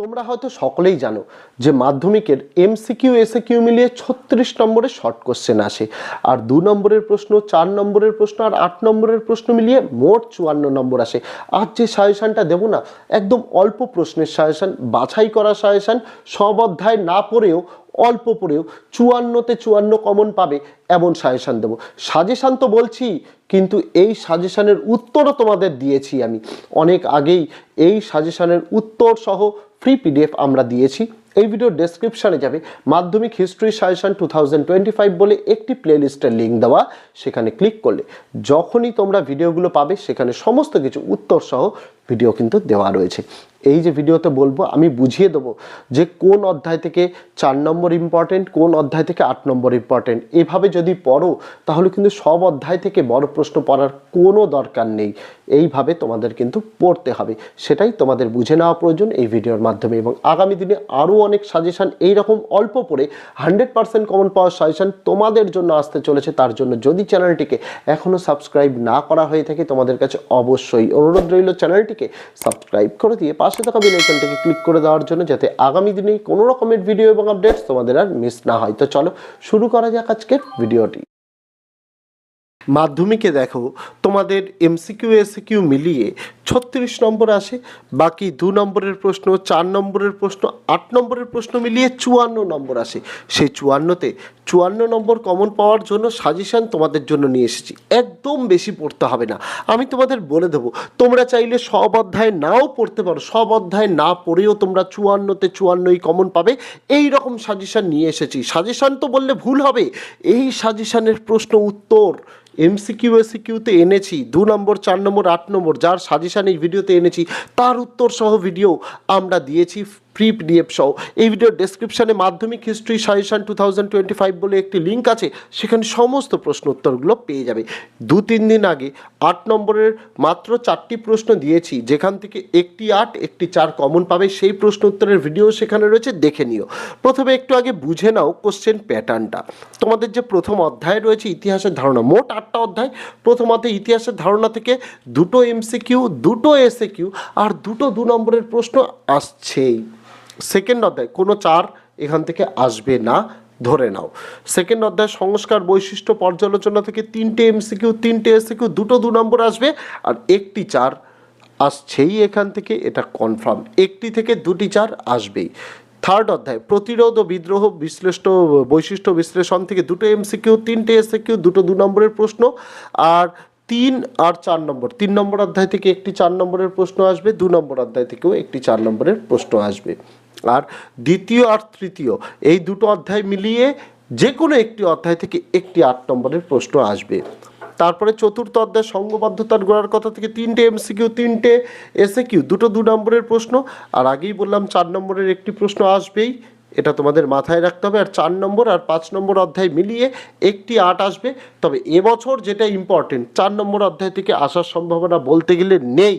তোমরা হয়তো সকলেই জানো যে মাধ্যমিকের এমসিকিউ এসে কিউ মিলিয়ে ছত্রিশ নম্বরের শর্ট কোশ্চেন আসে। আর দু নম্বরের প্রশ্ন, চার নম্বরের প্রশ্ন আর আট নম্বরের প্রশ্ন মিলিয়ে মোট চুয়ান্ন নম্বর আসে। আর যে সাজেশানটা দেবো না, একদম অল্প প্রশ্নের সাজেশান, বাছাই করা সাজেশান, সব অধ্যায় না পড়েও, অল্প পড়েও চুয়ান্নতে চুয়ান্ন কমন পাবে এমন সাজেশান দেবো। সাজেশান তো বলছি, কিন্তু এই সাজেশানের উত্তরও তোমাদের দিয়েছি আমি। অনেক আগেই এই সাজেশানের উত্তর সহ ফ্রি পিডিএফ আমরা দিয়েছি। এই ভিডিওর ডেসক্রিপশানে যাবে। মাধ্যমিক হিস্ট্রি সাজেশন টু বলে একটি প্লেলিস্টের লিঙ্ক দেওয়া। সেখানে ক্লিক করলে যখনই তোমরা ভিডিওগুলো পাবে, সেখানে সমস্ত কিছু উত্তর সহ ভিডিও কিন্তু দেওয়া রয়েছে। এই যে ভিডিওতে বলব, আমি বুঝিয়ে দেবো যে কোন অধ্যায় থেকে চার নম্বর ইম্পর্টেন্ট কোন অধ্যায় থেকে আট নম্বর ইম্পর্টেন্ট এভাবে যদি পড়ো, তাহলে কিন্তু সব অধ্যায় থেকে বড় প্রশ্ন পড়ার কোনো দরকার নেই। এইভাবে তোমাদের কিন্তু পড়তে হবে। সেটাই তোমাদের বুঝে নেওয়া প্রয়োজন এই ভিডিওর মাধ্যমে। এবং আগামী দিনে আরও অনেক সাজেশান এইরকম অল্প পড়ে hundred percent common power suggestion তোমাদের জন্য আসতে চলেছে। তার জন্য যদি চ্যানেলটিকে এখনও সাবস্ক্রাইব না করা হয়ে থাকে, তোমাদের কাছে অবশ্যই অনুরোধ রইল চ্যানেলটিকে সাবস্ক্রাইব করে দিয়ে পাশে থাকা বেল আইকনটাকে ক্লিক করে দেওয়ার জন্য যাতে আগামী দিনে কোনো রকমের ভিডিও এবং আপডেটস তোমাদের আর মিস না হয়। তো চলো শুরু করা যাক আজকের ভিডিওটি মাধ্যমিকে দেখো, তোমাদের এমসিকিউ এসিকিউ মিলিয়ে ছত্রিশ নম্বর আসে, বাকি দু নম্বরের প্রশ্ন, চার নম্বরের প্রশ্ন, আট নম্বরের প্রশ্ন মিলিয়ে চুয়ান্ন নম্বর আসে। সেই চুয়ান্নতে চুয়ান্ন নম্বর কমন পাওয়ার জন্য সাজেশান তোমাদের জন্য নিয়ে এসেছি। একদম বেশি পড়তে হবে না। আমি তোমাদের বলে দেবো, তোমরা চাইলে সব অধ্যায় নাও পড়তে পারো, সব অধ্যায় না পড়েও তোমরা চুয়ান্নতে চুয়ান্নই কমন পাবে। এই রকম সাজেশান নিয়ে এসেছি। সাজেশান তো বললে ভুল হবে। এই সাজেশানের প্রশ্ন উত্তর। এমসিকিউ এসিকিউতে এনেছি, দু নম্বর, চার নম্বর, আট নম্বর, যার সাজেশান এই ভিডিওতে এনেছি, তার উত্তর সহ ভিডিও আমরা দিয়েছি। ফ্রি পিডিএফ সহ এই ভিডিওর ডেসক্রিপশানে মাধ্যমিক history suggestion two thousand twenty five বলে একটি লিঙ্ক আছে, সেখানে সমস্ত প্রশ্ন উত্তরগুলো পেয়ে যাবে। দু তিন দিন আগে আট নম্বরের মাত্র চারটি প্রশ্ন দিয়েছি, যেখান থেকে একটি আট, একটি চার কমন পাবে। সেই প্রশ্ন উত্তরের ভিডিও সেখানে রয়েছে, দেখে নিও। প্রথমে একটু আগে বুঝে নাও কোশ্চেন প্যাটার্নটা তোমাদের যে প্রথম অধ্যায় রয়েছে, ইতিহাসের ধারণা, মোট আটটা অধ্যায়। প্রথম অধ্যায় ইতিহাসের ধারণা থেকে দুটো এমসিকিউ দুটো এসএ কিউ আর দুটো দু নম্বরের প্রশ্ন আসছেই। সেকেন্ড অধ্যায়, কোনো চার এখান থেকে আসবে না, ধরে নাও। সেকেন্ড অধ্যায়, সংস্কার বৈশিষ্ট্য পর্যালোচনা থেকে তিনটে এমসিকিউ তিনটে এসিকিউ দুটো দু নম্বর আসবে, আর একটি চার আসছেই এখান থেকে, এটা কনফার্ম একটি থেকে দুটি চার আসবেই। থার্ড অধ্যায়, প্রতিরোধ ও বিদ্রোহ বিশ্লেষ্ট বৈশিষ্ট্য বিশ্লেষণ থেকে দুটো এমসিকিউ তিনটে এসিকিউ দুটো দু নম্বরের প্রশ্ন, আর তিন আর চার নম্বর। তিন নম্বর অধ্যায় থেকে একটি চার নম্বরের প্রশ্ন আসবে, দু নম্বর অধ্যায় থেকেও একটি চার নম্বরের প্রশ্ন আসবে। আর দ্বিতীয় আর তৃতীয়, এই দুটো অধ্যায় মিলিয়ে যে কোনো একটি অধ্যায় থেকে একটি আট নম্বরের প্রশ্ন আসবে। তারপরে চতুর্থ অধ্যায়, সঙ্গবদ্ধতার গোড়ার কথা থেকে তিনটে এমসিকিউ তিনটে এসে কিউ দুটো দু নম্বরের প্রশ্ন। আর আগেই বললাম, চার নম্বরের একটি প্রশ্ন আসবেই, এটা তোমাদের মাথায় রাখতে হবে। আর চার নম্বর আর পাঁচ নম্বর অধ্যায় মিলিয়ে একটি আট আসবে। তবে এবছর যেটা ইম্পর্টেন্ট চার নম্বর অধ্যায় থেকে আসার সম্ভাবনা বলতে গেলে নেই।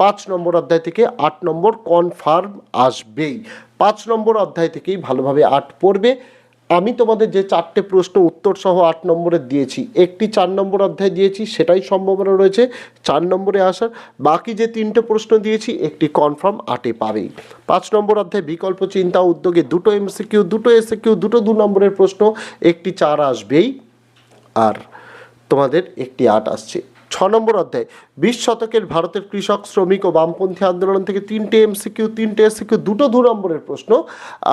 পাঁচ নম্বর অধ্যায় থেকে আট নম্বর কনফার্ম আসবেই। পাঁচ নম্বর অধ্যায় থেকেই ভালোভাবে আট পড়বে। আমি তোমাদের যে চারটে প্রশ্ন উত্তর সহ আট নম্বরে দিয়েছি, একটি চার নম্বর অধ্যায় দিয়েছি, সেটাই সম্ভাবনা রয়েছে চার নম্বরে আসার। বাকি যে তিনটে প্রশ্ন দিয়েছি, একটি কনফার্ম আটে পাবেই। পাঁচ নম্বর অধ্যায়, বিকল্প চিন্তা উদ্যোগে দুটো এমসিকিউ দুটো এসিকিউ দুটো দু নম্বরের প্রশ্ন, একটি চার আসবেই। আর তোমাদের একটি আট আসছে। ছ নম্বর অধ্যায়। বিশ শতকের ভারতের কৃষক, শ্রমিক ও বামপন্থী আন্দোলন থেকে তিনটে এমসিকিউ, তিনটে এসিকিউ দুটো দু নম্বরের প্রশ্ন,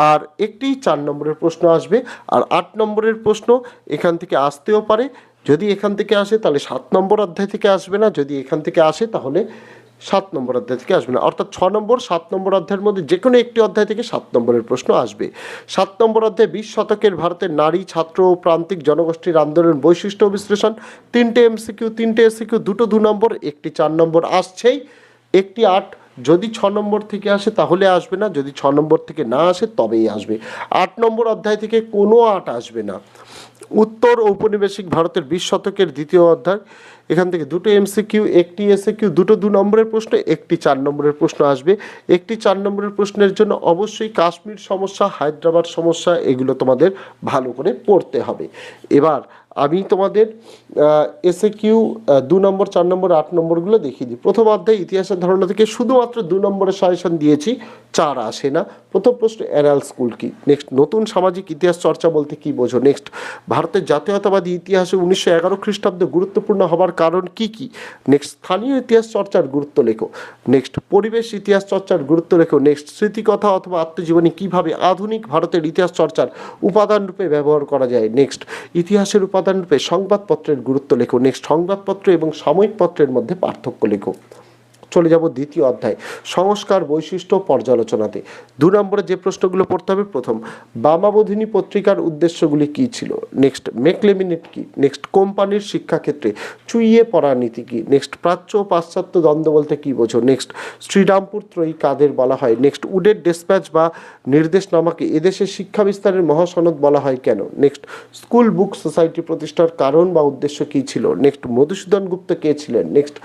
আর একটি চার নম্বরের প্রশ্ন আসবে, আর আট নম্বরের প্রশ্ন এখান থেকে আসতেও পারে। যদি এখান থেকে আসে, তাহলে সাত নম্বর অধ্যায় থেকে আসবে না। যদি এখান থেকে আসে, তাহলে সাত নম্বর অধ্যায় থেকে আসবে না। অর্থাৎ ছ নম্বর, সাত নম্বর অধ্যায়ের মধ্যে যে কোনো একটি অধ্যায় থেকে সাত নম্বরের প্রশ্ন আসবে। সাত নম্বর অধ্যায় বিশ শতকের ভারতের নারী, ছাত্র ও প্রান্তিক জনগোষ্ঠীর আন্দোলন বৈশিষ্ট্য বিশ্লেষণ। তিনটে এমসিকিউ, তিনটে এসিকিউ, দুটো দু নম্বর, একটি চার নম্বর আসছেই। একটি আট যদি ছ নম্বর থেকে আসে তাহলে আসবে না, যদি ছ নম্বর থেকে না আসে তবেই আসবে। আট নম্বর অধ্যায় থেকে কোনো আট আসবে না। উত্তর ঔপনিবেশিক ভারতের বিশ শতকের দ্বিতীয় অধ্যায়, এখান থেকে দুটো এমসিকিউ একটি এসে কিউ দুটো দু নম্বরের প্রশ্ন, একটি চার নম্বরের প্রশ্ন আসবে। একটি চার নম্বরের প্রশ্নের জন্য অবশ্যই কাশ্মীর সমস্যা, হায়দ্রাবাদ সমস্যা, এগুলো তোমাদের ভালো করে পড়তে হবে। এবার আমি তোমাদের এসে কিউ দু নম্বর, চার নম্বর, আট নম্বরগুলো দেখিয়ে দিই। প্রথম অধ্যায় ইতিহাসের ধারণা থেকে শুধুমাত্র দু নম্বরের সাজেশন দিয়েছি, চার আসে না। প্রথম প্রশ্ন অ্যানাল স্কুল কি? নেক্সট নতুন সামাজিক ইতিহাস চর্চা বলতে কি বোঝো? নেক্সট ভারতের জাতীয়তাবাদী ইতিহাসে উনিশশো এগারো খ্রিস্টাব্দে গুরুত্বপূর্ণ হবার কারণ কি কি? নেক্সট স্থানীয় ইতিহাস চর্চার গুরুত্ব লেখো। নেক্সট পরিবেশ ইতিহাস চর্চার গুরুত্ব লেখো। নেক্সট স্মৃতিকথা অথবা আত্মজীবনী কীভাবে আধুনিক ভারতের ইতিহাস চর্চার উপাদান রূপে ব্যবহার করা যায়? নেক্সট ইতিহাসের উপাদান রূপে সংবাদপত্রের গুরুত্ব লেখো। নেক্সট সংবাদপত্র এবং সাময়িক পত্রের মধ্যে পার্থক্য লেখো। চলে যাব দ্বিতীয় অধ্যায়, সংস্কার বৈশিষ্ট্য পর্যালোচনাতে। দু নম্বরে যে প্রশ্নগুলো পড়তে হবে, প্রথম, বামাবোধিনী পত্রিকার উদ্দেশ্যগুলি কী ছিল? নেক্সট মেকলেমিনেট কি? নেক্সট কোম্পানির শিক্ষাক্ষেত্রে চুইয়ে পড়া নীতি কি? নেক্সট প্রাচ্য ও পাশ্চাত্য দ্বন্দ্ব বলতে কী বোঝো? নেক্সট শ্রীরামপুর ত্রয়ী কাদের বলা হয়? নেক্সট উডের ডেসপ্যাচ বা নির্দেশনামাকে এদেশের শিক্ষা বিস্তারের মহাসনদ বলা হয় কেন? নেক্সট স্কুল বুক সোসাইটি প্রতিষ্ঠার কারণ বা উদ্দেশ্য কী ছিল? নেক্সট মধুসূদন গুপ্ত কে ছিলেন? নেক্সট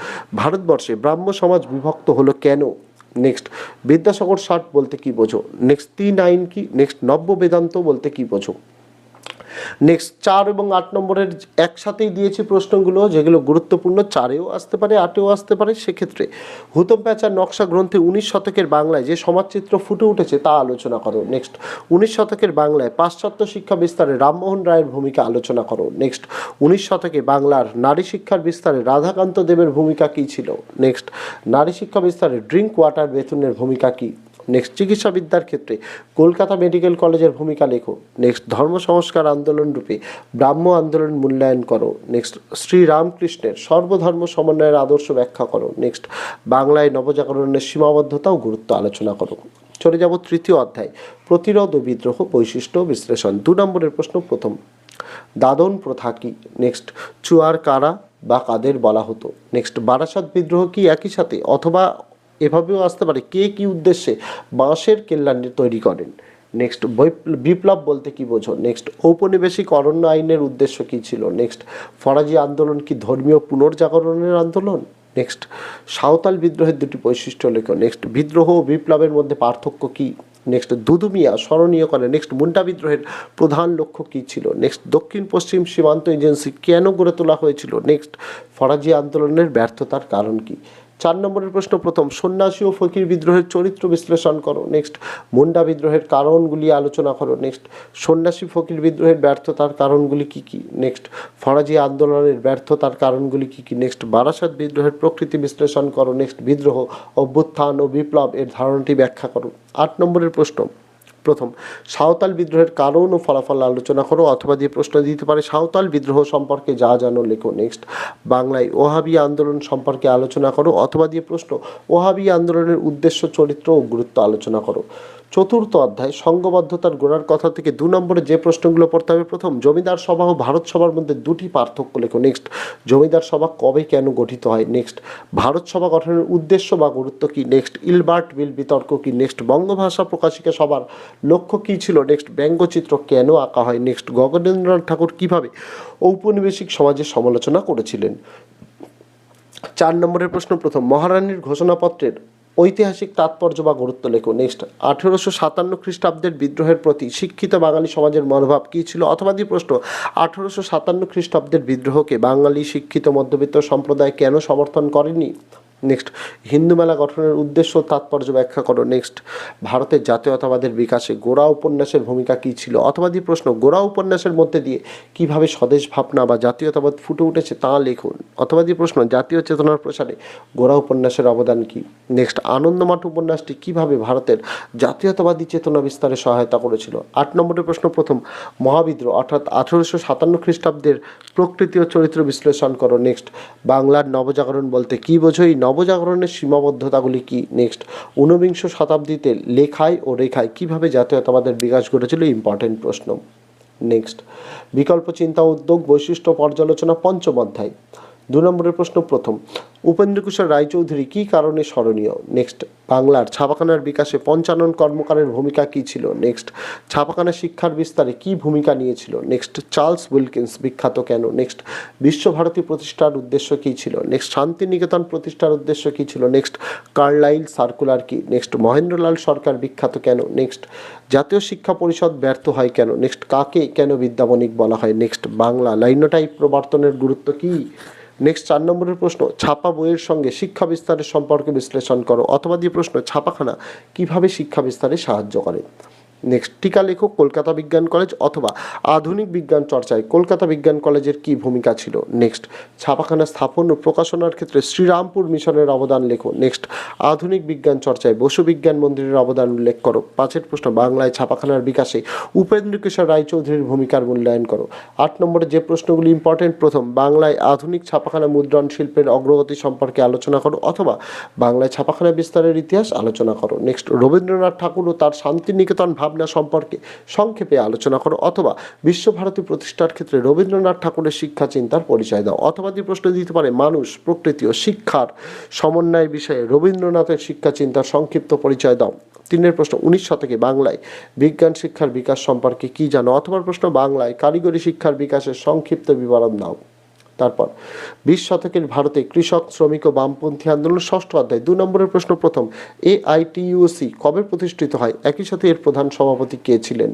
ভারতবর্ষে ব্রাহ্ম সমাজ বিভক্ত হলো কেন? নেক্সট বিদ্যাসাগর ষাট বলতে কি বোঝো? নেক্সট তিন নাইন কি? নেক্সট নব্য বেদান্ত বলতে কি বোঝো? নেক্সট চার এবং আট নম্বরের একসাথেই দিয়েছি প্রশ্নগুলো, যেগুলো গুরুত্বপূর্ণ, চারেও আসতে পারে, আটেও আসতে পারে। সেক্ষেত্রে হুতম প্যাঁচার নকশা গ্রন্থে উনিশ শতকের বাংলায় যে সমাজচিত্র ফুটে উঠেছে তা আলোচনা করো। নেক্সট উনিশ শতকের বাংলায় পাশ্চাত্য শিক্ষা বিস্তারে রামমোহন রায়ের ভূমিকা আলোচনা করো। নেক্সট উনিশ শতকে বাংলার নারী শিক্ষার বিস্তারে রাধাকান্ত দেবের ভূমিকা কী ছিল? নেক্সট নারী শিক্ষা বিস্তারে ড্রিঙ্ক ওয়াটার বেতনের ভূমিকা কী? নেক্সট চিকিৎসাবিদ্যার ক্ষেত্রে কলকাতা মেডিকেল কলেজের ভূমিকা লেখো। নেক্সট ধর্ম সংস্কার আন্দোলন রূপে ব্রাহ্ম আন্দোলন মূল্যায়ন করো। নেক্সট শ্রীরামকৃষ্ণের সর্বধর্ম সমন্বয়ের আদর্শ ব্যাখ্যা করো। নেক্সট বাংলায় নবজাগরণের সীমাবদ্ধতা ও গুরুত্ব আলোচনা করো। চলে যাব তৃতীয় অধ্যায়, প্রতিরোধ ও বিদ্রোহ বৈশিষ্ট্য বিশ্লেষণ। দু নম্বরের প্রশ্ন প্রথম, দাদন প্রথা কি? নেক্সট চুয়ার কারা বা কাদের বলা হতো? নেক্সট বারাসাত বিদ্রোহ কি একই সাথে? অথবা এভাবেও আসতে পারে। কে কি উদ্দেশ্যে বাঁশের কেল্লা তৈরি করেন? নেক্সট বিপ্লব বলতে কি বোঝো? নেক্সট ঔপনিবেশিক অরণ্য আইনের উদ্দেশ্য কি ছিল? নেক্সট ফরাজি আন্দোলন কি ধর্মীয় পুনর্জাগরণের আন্দোলন? নেক্সট সাঁওতাল বিদ্রোহের দুটি বৈশিষ্ট্য লেখো। নেক্সট বিদ্রোহ ও বিপ্লবের মধ্যে পার্থক্য কি? নেক্সট দুদুমিয়া স্মরণীয় করে। নেক্সট মুন্ডা বিদ্রোহের প্রধান লক্ষ্য কী ছিল? নেক্সট দক্ষিণ পশ্চিম সীমান্ত এজেন্সি কেন গড়ে তোলা হয়েছিল? নেক্সট ফরাজি আন্দোলনের ব্যর্থতার কারণ কি? চার নম্বরের প্রশ্ন প্রথম, সন্ন্যাসী ও ফকির বিদ্রোহের চরিত্র বিশ্লেষণ করো। নেক্সট, মুন্ডা বিদ্রোহের কারণগুলি আলোচনা করো। নেক্সট, সন্ন্যাসী ফকির বিদ্রোহের ব্যর্থতার কারণগুলি কি কি? নেক্সট, ফরাজি আন্দোলনের ব্যর্থতার কারণগুলি কি কি? নেক্সট, বারাসাত বিদ্রোহের প্রকৃতি বিশ্লেষণ করো। নেক্সট, বিদ্রোহ, অভ্যুত্থান ও বিপ্লব এর ধারণাটি ব্যাখ্যা করো। আট নম্বরের প্রশ্ন প্রথম, সাঁওতাল বিদ্রোহের কারণ ও ফলাফল আলোচনা করো অথবা দিয়ে প্রশ্ন দিতে পারে, সাঁওতাল বিদ্রোহ সম্পর্কে যা জানো লেখো নেক্সট, বাংলায় ওহাবি আন্দোলন সম্পর্কে আলোচনা করো অথবা দিয়ে প্রশ্ন, ওহাবি আন্দোলনের উদ্দেশ্য, চরিত্র ও গুরুত্ব আলোচনা করো। চতুর্থ অধ্যায় সংঘবদ্ধতার গোড়ার কথা থেকে দু নম্বরে যে প্রশ্নগুলো পড়তে হবে, প্রথম, জমিদার সভা ও ভারত সভার মধ্যে দুটি পার্থক্য লেখো নেক্সট জমিদার সভা কবে কেন গঠিত হয় নেক্সট ভারত সভা গঠনের উদ্দেশ্য বা গুরুত্ব কি নেক্সট ইলবার্ট বিল বিতর্ক কি নেক্সট বঙ্গভাষা প্রকাশিকা সভার লক্ষ্য কী ছিল নেক্সট ব্যঙ্গচিত্র কেন আঁকা হয় নেক্সট গগনেন্দ্রনাথ ঠাকুর কীভাবে ঔপনিবেশিক সমাজের সমালোচনা করেছিলেন? চার নম্বরের প্রশ্ন প্রথম, মহারানীর ঘোষণাপত্রের ঐতিহাসিক তাৎপর্য বা গুরুত্ব লেখো। নেক্সট আঠেরোশো সাতান্ন খ্রিস্টাব্দের বিদ্রোহের প্রতি শিক্ষিত বাঙালি সমাজের মনোভাব কী ছিল? অথবা দিয়ে প্রশ্ন, আঠেরোশো সাতান্ন খ্রিস্টাব্দের বিদ্রোহকে বাঙালি শিক্ষিত মধ্যবিত্ত সম্প্রদায় কেন সমর্থন করেনি? নেক্সট হিন্দু মেলা গঠনের উদ্দেশ্য তাৎপর্য ব্যাখ্যা করো। নেক্সট ভারতের জাতীয়তাবাদের বিকাশে গোড়া উপন্যাসের ভূমিকা কী ছিল? অথবা দিয়ে প্রশ্ন, গোড়া উপন্যাসের মধ্যে দিয়ে কীভাবে স্বদেশ ভাবনা বা জাতীয়তাবাদ ফুটে উঠেছে তা লিখুন। অথবা দিয়ে প্রশ্ন, জাতীয় চেতনার প্রসারে গোড়া উপন্যাসের অবদান কী? নেক্সট আনন্দমাঠ উপন্যাসটি কীভাবে ভারতের জাতীয়তাবাদী চেতনা বিস্তারে সহায়তা করেছিল? আট নম্বরের প্রশ্ন, প্রথম, মহাবিদ্রোহ, অর্থাৎ আঠেরোশো সাতান্ন খ্রিস্টাব্দের প্রকৃতি ও চরিত্র বিশ্লেষণ করো। নেক্সট বাংলার নবজাগরণ বলতে কী বোঝোই নবজাগরণের সীমাবদ্ধতাগুলি কি নেক্সট ঊনবিংশ শতাব্দীতে লেখায় ও রেখায় কীভাবে জাতীয়তাবাদের বিকাশ ঘটেছিল? ইম্পর্টেন্ট প্রশ্ন। নেক্সট বিকল্প চিন্তা উদ্যোগ, বৈশিষ্ট্য পর্যালোচনা, পঞ্চম অধ্যায়। দু নম্বরের প্রশ্ন প্রথম। উপেন্দ্র রায়চৌধুরী কী কারণে স্মরণীয়? নেক্সট বাংলার ছাপাখানার বিকাশে পঞ্চানন কর্মকারের ভূমিকা কী ছিল? নেক্সট ছাপাখানা শিক্ষার বিস্তারে কী ভূমিকা নিয়েছিল? নেক্সট চার্লস উইলকিন্স বিখ্যাত কেন? নেক্সট বিশ্বভারতী প্রতিষ্ঠার উদ্দেশ্য কী ছিল? নেক্সট শান্তিনিকেতন প্রতিষ্ঠার উদ্দেশ্য কী ছিল? নেক্সট কার্লাইল সার্কুলার কি? নেক্সট মহেন্দ্রলাল সরকার বিখ্যাত কেন? নেক্সট জাতীয় শিক্ষা পরিষদ ব্যর্থ হয় কেন? নেক্সট কাকে কেন বিদ্যাবণিক বলা হয়? নেক্সট বাংলা লাইনোটাইপ প্রবর্তনের গুরুত্ব কী? নেক্সট চার নম্বরের প্রশ্ন, ছাপা বইয়ের সঙ্গে শিক্ষা বিস্তারের সম্পর্কে বিশ্লেষণ করো অথবা দিয়ে প্রশ্ন, ছাপাখানা কীভাবে শিক্ষা বিস্তারে সাহায্য করে? নেক্সট টিকা লেখক, কলকাতা বিজ্ঞান কলেজ অথবা আধুনিক বিজ্ঞান চর্চায় কলকাতা বিজ্ঞান কলেজের কি ভূমিকা ছিল? নেক্সট, ছাপাখানা স্থাপন ও প্রকাশনার ক্ষেত্রে শ্রীরামপুর মিশনের অবদান লেখো। নেক্সট, আধুনিক বিজ্ঞান চর্চায় বসু বিজ্ঞান মন্দিরের অবদান উল্লেখ করো। পাঁচের প্রশ্ন, বাংলায় ছাপাখানার বিকাশে উপেন্দ্র কিশোর রায়চৌধুরীর ভূমিকার মূল্যায়ন করো। আট নম্বরে যে প্রশ্নগুলি ইম্পর্টেন্ট প্রথম, বাংলায় আধুনিক ছাপাখানা মুদ্রণ শিল্পের অগ্রগতি সম্পর্কে আলোচনা করো অথবা বাংলায় ছাপাখানা বিস্তারের ইতিহাস আলোচনা করো। নেক্সট, রবীন্দ্রনাথ ঠাকুর ও তার শান্তিনিকেতন ভাবনা সম্পর্কে সংক্ষেপে আলোচনা করো অথবা বিশ্বভারতী প্রতিষ্ঠার ক্ষেত্রে রবীন্দ্রনাথ ঠাকুরের শিক্ষা চিন্তার পরিচয় দাও। অথবা দিয়ে প্রশ্ন দিতে পারে, মানুষ, প্রকৃতি ও শিক্ষার সমন্বয় বিষয়ে রবীন্দ্রনাথের শিক্ষা চিন্তার সংক্ষিপ্ত পরিচয় দাও। তিনের প্রশ্ন, উনিশ শতকে বাংলায় বিজ্ঞান শিক্ষার বিকাশ সম্পর্কে কি জানো? অথবা প্রশ্ন, বাংলায় কারিগরি শিক্ষার বিকাশের সংক্ষিপ্ত বিবরণ দাও। তারপর, বিশ শতকের ভারতে কৃষক, শ্রমিক ও বামপন্থী আন্দোলন ষষ্ঠ অধ্যায়, দু নম্বরের প্রশ্ন প্রথম এ আইটিইউসি কবে প্রতিষ্ঠিত হয়? একই সাথে এর প্রধান সভাপতি কে ছিলেন?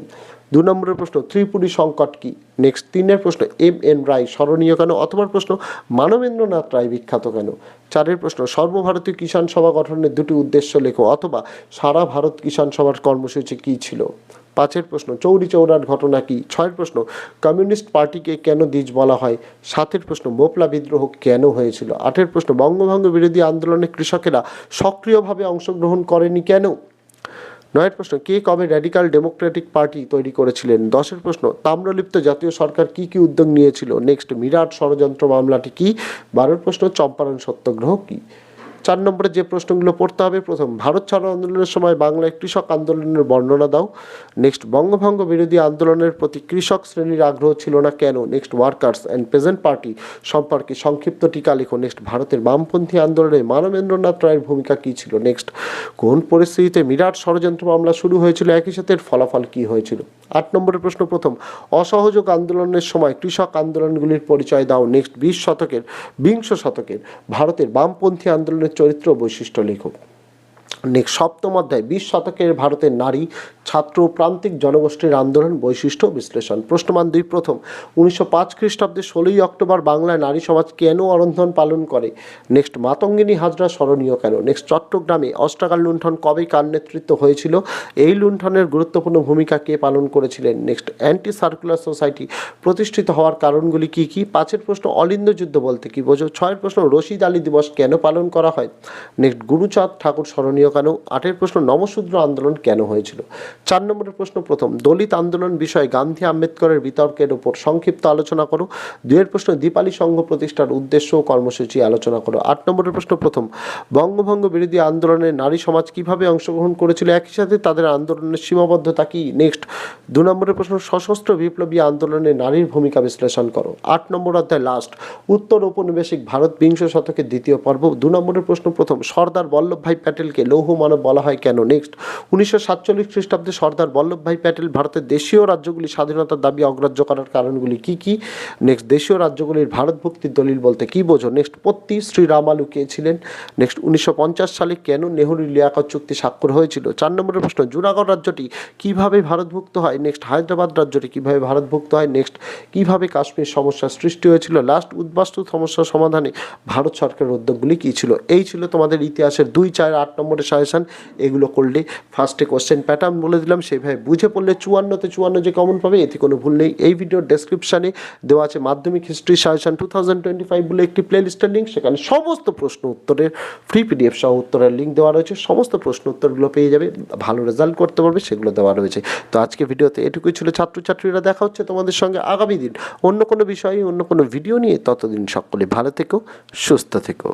দু নম্বরের প্রশ্ন, ত্রিপুরী সংকট কি? নেক্সট, তিনের প্রশ্ন, এম এন রায় স্মরণীয় কেন? অথবা প্রশ্ন, মানবেন্দ্রনাথ রায় বিখ্যাত কেন? চারের প্রশ্ন, সর্বভারতীয় কিষাণ সভা গঠনের দুটি উদ্দেশ্য লেখো, অথবা সারা ভারত কিষাণ সভার কর্মসূচি কী ছিল? পাঁচের প্রশ্ন, চৌরি চৌরার ঘটনা কি? ছয়ের প্রশ্ন, কমিউনিস্ট পার্টিকে কেন দ্বিজ বলা হয়? সাতের প্রশ্ন, মোপলা বিদ্রোহ কেন হয়েছিল? আটের প্রশ্ন, বঙ্গভঙ্গ বিরোধী আন্দোলনে কৃষকেরা সক্রিয়ভাবে অংশগ্রহণ করেনি কেন? নয়ের প্রশ্ন, কে কবে র্যাডিক্যাল ডেমোক্রেটিক পার্টি তৈরি করেছিলেন? দশের প্রশ্ন, তাম্রলিপ্ত জাতীয় সরকার কি কি উদ্যোগ নিয়েছিল? নেক্সট, মিরাট ষড়যন্ত্র মামলাটি কি? বারোর প্রশ্ন, চম্পারণ সত্যাগ্রহ কি? চার নম্বরে যে প্রশ্নগুলো পড়তে হবে, প্রথম, ভারত ছাড়ো আন্দোলনের সময় বাংলায় কৃষক আন্দোলনের বর্ণনা দাও। নেক্সট বঙ্গভঙ্গ বিরোধী আন্দোলনের প্রতি কৃষক শ্রেণির আগ্রহ ছিল না কেন? Next workers and peasants party সম্পর্কে সংক্ষিপ্ত টিকা লেখো। নেক্সট ভারতের বামপন্থী আন্দোলনে মানবেন্দ্রনাথ রায়ের ভূমিকা কী ছিল? নেক্সট কোন পরিস্থিতিতে মিরাট ষড়যন্ত্র মামলা শুরু হয়েছিল? একই সাথে ফলাফল কী হয়েছিল? আট নম্বরের প্রশ্ন প্রথম, অসহযোগ আন্দোলনের সময় কৃষক আন্দোলনগুলির পরিচয় দাও। নেক্সট বিশ শতকের, বিংশ শতকের ভারতের বামপন্থী আন্দোলনের চরিত্র বৈশিষ্ট্য লেখক। সপ্তম অধ্যায়, বিশ শতকের ভারতের নারী, ছাত্র প্রান্তিক জনগোষ্ঠীর আন্দোলন, বৈশিষ্ট্য বিশ্লেষণ। প্রশ্নমান দুই প্রথম, উনিশশো পাঁচ খ্রিস্টাব্দে ষোলোই অক্টোবর বাংলায় নারী সমাজ কেন অরন্ধন পালন করে? নেক্সট, মাতঙ্গিনী হাজরা স্মরণীয় কেন? নেক্সট, চট্টগ্রামে অস্ট্রাগার লুণ্ঠন কবে কার নেতৃত্ব হয়েছিল? এই লুণ্ঠনের গুরুত্বপূর্ণ ভূমিকা কে পালন করেছিলেন? নেক্সট অ্যান্টি সার্কুলার সোসাইটি প্রতিষ্ঠিত হওয়ার কারণগুলি কি কি? পাঁচের প্রশ্ন, অলিন্দ যুদ্ধ বলতে কি বোঝো? ছয়ের প্রশ্ন, রশিদ আলী দিবস কেন পালন করা হয়? নেক্সট, গুরুচাঁদ ঠাকুর স্মরণীয় কেন? আটের প্রশ্ন নমশূদ্র আন্দোলন কেন হয়েছিল? চার নম্বরের প্রশ্ন প্রথম, দলিত আন্দোলন বিষয়ে গান্ধী আম্বেদকরের বিতর্কের ওপর সংক্ষিপ্ত আলোচনা করো। দুয়ের প্রশ্ন, দীপালি সংঘ প্রতিষ্ঠার উদ্দেশ্য ও কর্মসূচি আলোচনা করো। আট নম্বরের প্রশ্ন প্রথম, বঙ্গভঙ্গ বিরোধী আন্দোলনে নারী সমাজ কীভাবে অংশগ্রহণ করেছিল? একই সাথে তাদের আন্দোলনের সীমাবদ্ধতা কি? নেক্সট, দু নম্বরের প্রশ্ন, সশস্ত্র বিপ্লবী আন্দোলনে নারীর ভূমিকা বিশ্লেষণ করো। আট নম্বর অধ্যায় লাস্ট উত্তর ঔপনিবেশিক ভারত বিংশ শতকের দ্বিতীয় পর্ব। দু নম্বরের প্রশ্ন প্রথম, সর্দার বল্লভভাই প্যাটেলকে লৌহ মানব বলা হয় কেন? নেক্সট উনিশশো সাতচল্লিশ খ্রিস্টাব্দে সর্দার বল্লভভাই প্যাটেল ভারতের দেশীয় রাজ্যগুলি স্বাধীনতার দাবি অগ্রাহ্য করার কারণগুলি কি কি? নেক্সট দেশীয় রাজ্যগুলির ভারত ভক্তির দলিল বলতে কি বোঝো? নেক্সট পত্তি শ্রী রামালু কে ছিলেন? নেক্সট উনিশশো পঞ্চাশ সালে কেন নেহরু লিয়াকত চুক্তি স্বাক্ষর হয়েছিল? চার নম্বরের প্রশ্ন, জুনাগড় রাজ্যটি কীভাবে ভারতভুক্ত হয়? নেক্সট হায়দ্রাবাদ রাজ্যটি কীভাবে ভারতভুক্ত হয়? নেক্সট কীভাবে কাশ্মীর সমস্যার সৃষ্টি হয়েছিল? লাস্ট উদ্বাস্তু সমস্যার সমাধানে ভারত সরকারের উদ্যোগগুলি কী ছিল? এই ছিল তোমাদের ইতিহাসের দুই, চার, আট নম্বরের সাজেশন, এগুলো করলে ফার্স্টে কোশ্চেন প্যাটার্ন বলে দিলাম সেইভাবে বুঝে পড়লে চুয়ান্নতে চুয়ান্ন যে কমন পাবে, এতে কোনো ভুল নেই। এই ভিডিওর ডেসক্রিপশানে দেওয়া আছে মাধ্যমিক history suggestion two thousand twenty five বলে একটি প্লে লিস্টের লিঙ্ক সেখানে সমস্ত প্রশ্ন উত্তরের ফ্রি পিডিএফ সহ উত্তরের লিঙ্ক দেওয়া রয়েছে, সমস্ত প্রশ্ন উত্তরগুলো পেয়ে যাবে, ভালো রেজাল্ট করতে পারবে, সেগুলো দেওয়া রয়েছে। তো আজকে ভিডিওতে এটুকুই ছিল, ছাত্রছাত্রীরা দেখা হচ্ছে তোমাদের সঙ্গে আগামী দিন অন্য কোনো বিষয়ে, অন্য কোনো ভিডিও নিয়ে, ততদিন সকলে ভালো থেকো, সুস্থ থেকো।